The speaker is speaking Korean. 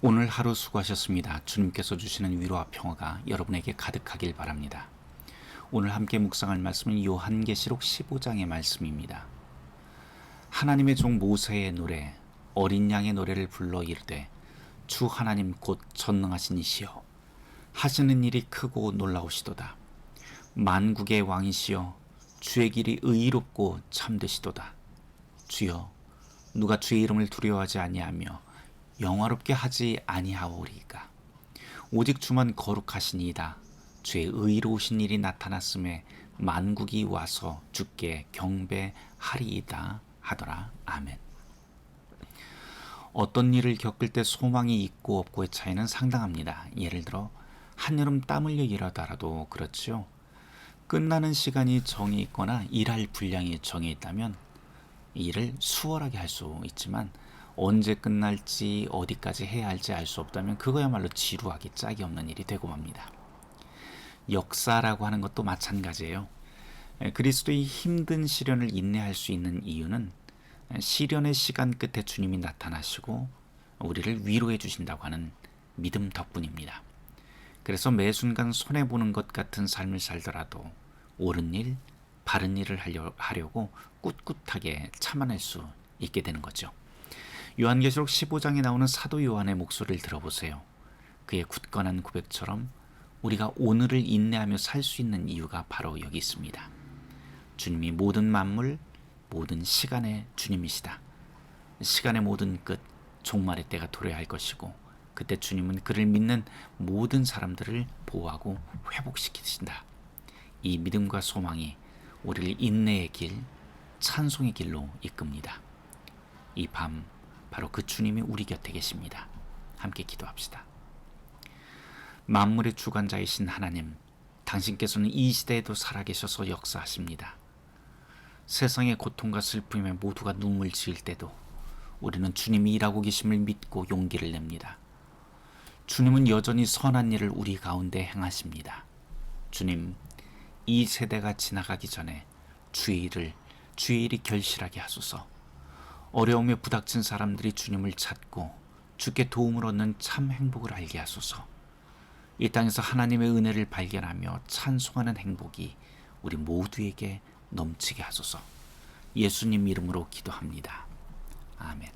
오늘 하루 수고하셨습니다. 주님께서 주시는 위로와 평화가 여러분에게 가득하길 바랍니다. 오늘 함께 묵상할 말씀은 요한계시록 15장의 말씀입니다. 하나님의 종 모세의 노래, 어린 양의 노래를 불러 이르되 주 하나님 곧 전능하신 이시여 하시는 일이 크고 놀라우시도다. 만국의 왕이시여 주의 길이 의롭고 참되시도다. 주여 누가 주의 이름을 두려워하지 아니하며 영화롭게 하지 아니하오리까? 오직 주만 거룩하시니이다. 주의 의로우신 일이 나타났음에 만국이 와서 주께 경배하리이다 하더라. 아멘. 어떤 일을 겪을 때 소망이 있고 없고의 차이는 상당합니다. 예를 들어 한여름 땀 흘려 일하더라도 그렇지요. 끝나는 시간이 정해 있거나 일할 분량이 정해 있다면 일을 수월하게 할 수 있지만 언제 끝날지 어디까지 해야 할지 알 수 없다면 그거야말로 지루하기 짝이 없는 일이 되고 맙니다. 역사라고 하는 것도 마찬가지예요. 그리스도의 힘든 시련을 인내할 수 있는 이유는 시련의 시간 끝에 주님이 나타나시고 우리를 위로해 주신다고 하는 믿음 덕분입니다. 그래서 매 순간 손해 보는 것 같은 삶을 살더라도 옳은 일, 바른 일을 하려, 하려고 꿋꿋하게 참아낼 수 있게 되는 거죠. 요한계시록 15장에 나오는 사도 요한의 목소리를 들어보세요. 그의 굳건한 고백처럼 우리가 오늘을 인내하며 살 수 있는 이유가 바로 여기 있습니다. 주님이 모든 만물, 모든 시간의 주님이시다. 시간의 모든 끝, 종말의 때가 도래할 것이고 그때 주님은 그를 믿는 모든 사람들을 보호하고 회복시키신다. 이 믿음과 소망이 우리를 인내의 길, 찬송의 길로 이끕니다. 이 밤 바로 그 주님이 우리 곁에 계십니다. 함께 기도합시다. 만물의 주관자이신 하나님, 당신께서는 이 시대에도 살아계셔서 역사하십니다. 세상의 고통과 슬픔에 모두가 눈물 지을 때도 우리는 주님이 일하고 계심을 믿고 용기를 냅니다. 주님은 여전히 선한 일을 우리 가운데 행하십니다. 주님, 이 세대가 지나가기 전에 주의 일을 주의 일이 결실하게 하소서. 어려움에 부닥친 사람들이 주님을 찾고 주께 도움을 얻는 참 행복을 알게 하소서. 이 땅에서 하나님의 은혜를 발견하며 찬송하는 행복이 우리 모두에게 넘치게 하소서. 예수님 이름으로 기도합니다. 아멘.